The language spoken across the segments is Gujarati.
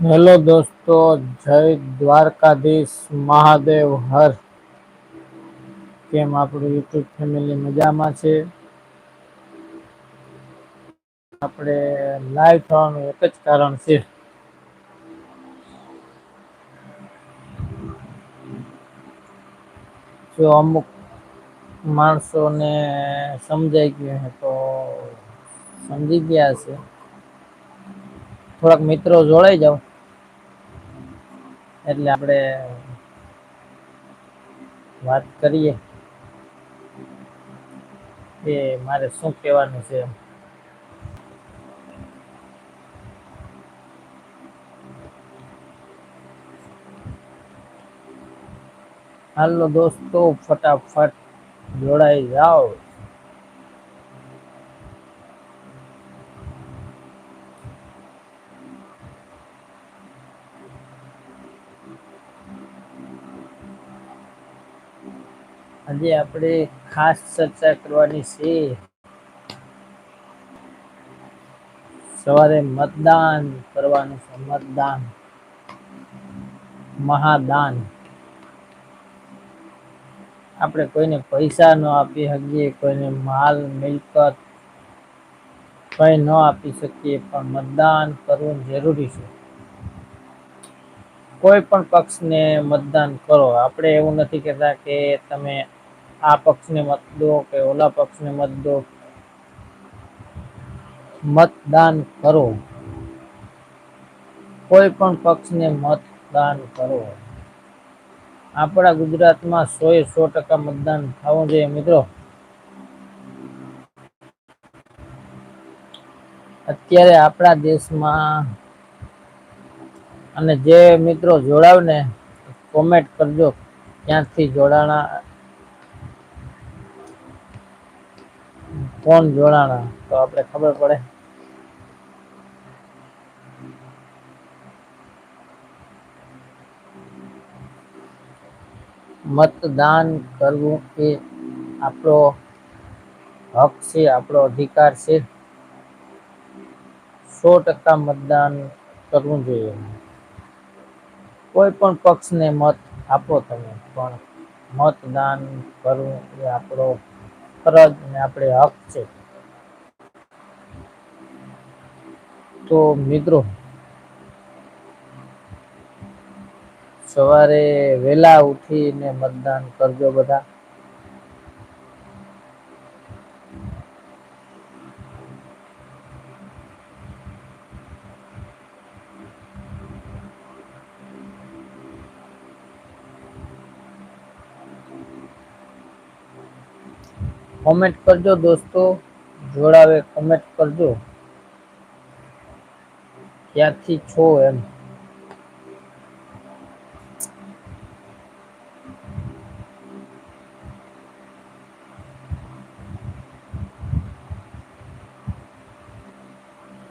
હેલો દોસ્તો, જય દ્વારકાધીશ મહાદેવ હર. કેમ આપણું યુટ્યુબ ફેમિલી મજામાં છે? આપણે લાઈવ થવાનું એક જ કારણ છે. જો અમુક માણસોને સમજાઈ ગયું તો સમજી ગયા હશે થોડાક મિત્રો જોડાઈ જાવ એટલે આપડે વાત કરીએ કે મારે શું કેવાનું છે હાલો દોસ્તો, ફટાફટ જોડાઈ જાઓ. આજે આપણે ખાસ ચર્ચા કરવાની છે. સવારે મતદાન કરવાનું છે, મતદાન. મહાદાન. આપણે કોઈને પૈસા ન આપી શકીએ, કોઈને માલ, મિલકત કઈ ન આપી શકીએ, પણ મતદાન કરવું જરૂરી છે. કોઈ પણ પક્ષને મતદાન કરો. આપણે એવું નથી કેતા કે તમે આ પક્ષને મત દો કે ઓલા પક્ષને મત દો? મતદાન કરો. કોઈ પણ પક્ષને મતદાન કરો. આપણા ગુજરાતમાં સો એ સો ટકા મતદાન થવું જોઈએ મિત્રો. અત્યારે આપણા દેશમાં અને જે મિત્રો જોડાવ ને કોમેન્ટ કરજો. ક્યાંથી જોડાણા કોણ જોડાણા. તો આપણે ખબર પડે. મતદાન કરવું એ આપણો હક છે, આપણો અધિકાર છે. સો ટકા મતદાન કરવું જોઈએ. કોઈ પણ પક્ષને મત આપો તમે, પણ મતદાન કરવું એ આપડો ફરજ અને આપડે હક છે. તો મિત્રો સવારે વેલા ઉઠીને મતદાન કરજો બધા. કોમેન્ટ કરજો દોસ્તો. જોડાવે કોમેન્ટ કરજો. ક્યાંથી છો એમ?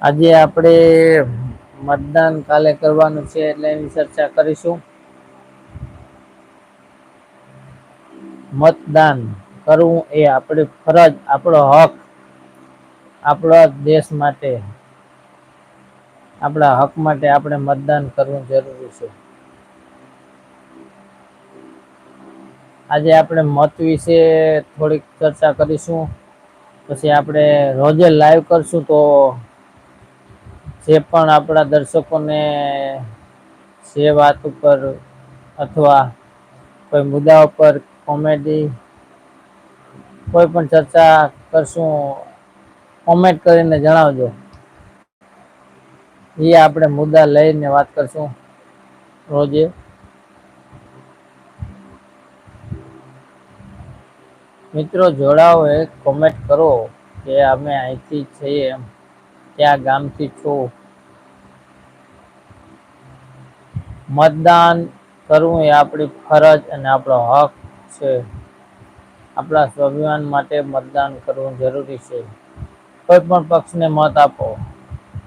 આજે આપણે મતદાન કાલે કરવાનું છે એટલે એની ચર્ચા કરીશું. મતદાન. કરવું એ આપણી ફરજ, આપણો હક, આપણા દેશ માટે. આપણા હક માટે આપણે મતદાન કરવું જરૂરી છે. આજે આપણે મત વિશે થોડીક ચર્ચા કરીશું, પછી આપણે રોજે લાઈવ કરશું તો જે પણ આપણા દર્શકોને જે વાત ઉપર અથવા કોઈ મુદ્દા ઉપર કોમેડી કોઈ પણ ચર્ચા કરશું કોમેન્ટ કરીને જણાવજો. એ આપણે મુદ્દા લઈને વાત કરશું રોજે. મિત્રો, જોડાવો એક કોમેન્ટ કરો કે અમે અહીંથી છીએ એમ. ક્યાં ગામથી છો? મતદાન કરવું એ આપણી ફરજ અને આપણો હક છે. આપડા સ્વાભિમાન માટે મતદાન કરવું જરૂરી છે. કોઈ પણ પક્ષને મત આપો.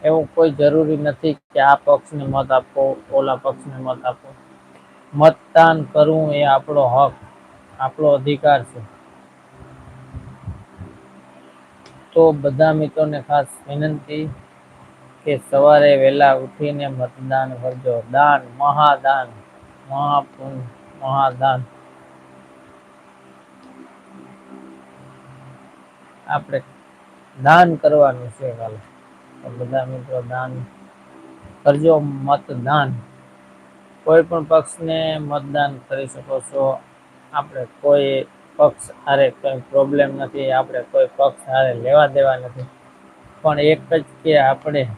એવું કોઈ જરૂરી નથી કે આ પક્ષને મત આપો, ઓલા પક્ષને મત આપો. મતદાન કરવું એ આપણો હક, આપણો અધિકાર છે. તો બધા મિત્રોને ખાસ વિનંતી કે સવારે વહેલા ઉઠીને મતદાન કરજો. દાન, મહાદાન, મહાપુન, મહાદાન. આપણે દાન કરવાનું છે કાલે બધા મિત્રો દાન કરજો, મતદાન. કોઈ પણ પક્ષને મતદાન કરી શકો છો. આપણે કોઈ પક્ષ હારે કોઈ પ્રોબ્લેમ નથી, આપણે કોઈ પક્ષ હારે લેવા દેવા નથી. પણ એક જ કે આપણે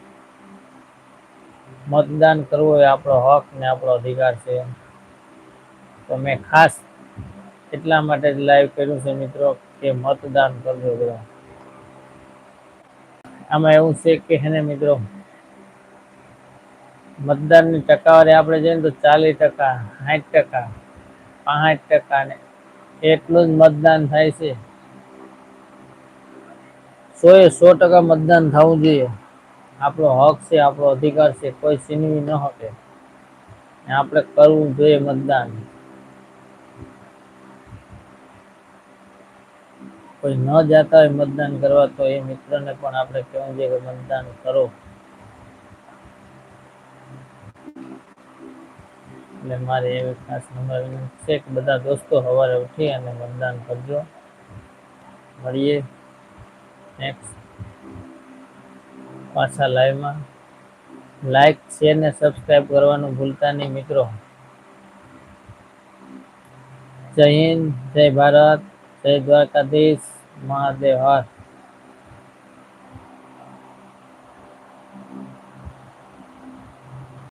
મતદાન કરવું એ આપણો હક ને આપણો અધિકાર છે. તો મેં ખાસ એટલા માટે જ લાઈવ કર્યું છે મિત્રો. કે મતદાન કરજો બધા. આમાં એવું છે કે હે ને મિત્રો, મતદાનની ટકાવારી આપણે જોઈએ તો ચાલીસ ટકા, સાઠ ટકા, પાંસઠ ટકા ને એટલું જ મતદાન થાય છે. સો એ સો ટકા મતદાન થવું જોઈએ. આપણો હક છે, આપણો અધિકાર છે, કોઈ છીનવી ન શકે. આપણે કરવું જોઈએ મતદાન. કોઈ ન જાતા હોય મતદાન કરવા, તો એ મિત્રને પણ આપણે કહેવું જોઈએ કે મતદાન કરો. એટલે મારે એવી ખાસ નંબર છે કે બધા દોસ્તો સવારે ઉઠી અને મતદાન કરજો. મળીએ નેક્સ્ટ પાછા લાઈવમાં લાઈક શેર ને સબસ્ક્રાઈબ કરવાનું ભૂલતા નહીં મિત્રો. જય હિન્દ, જય ભારત. જય દ્વારકાધીશ મહાદેવ હર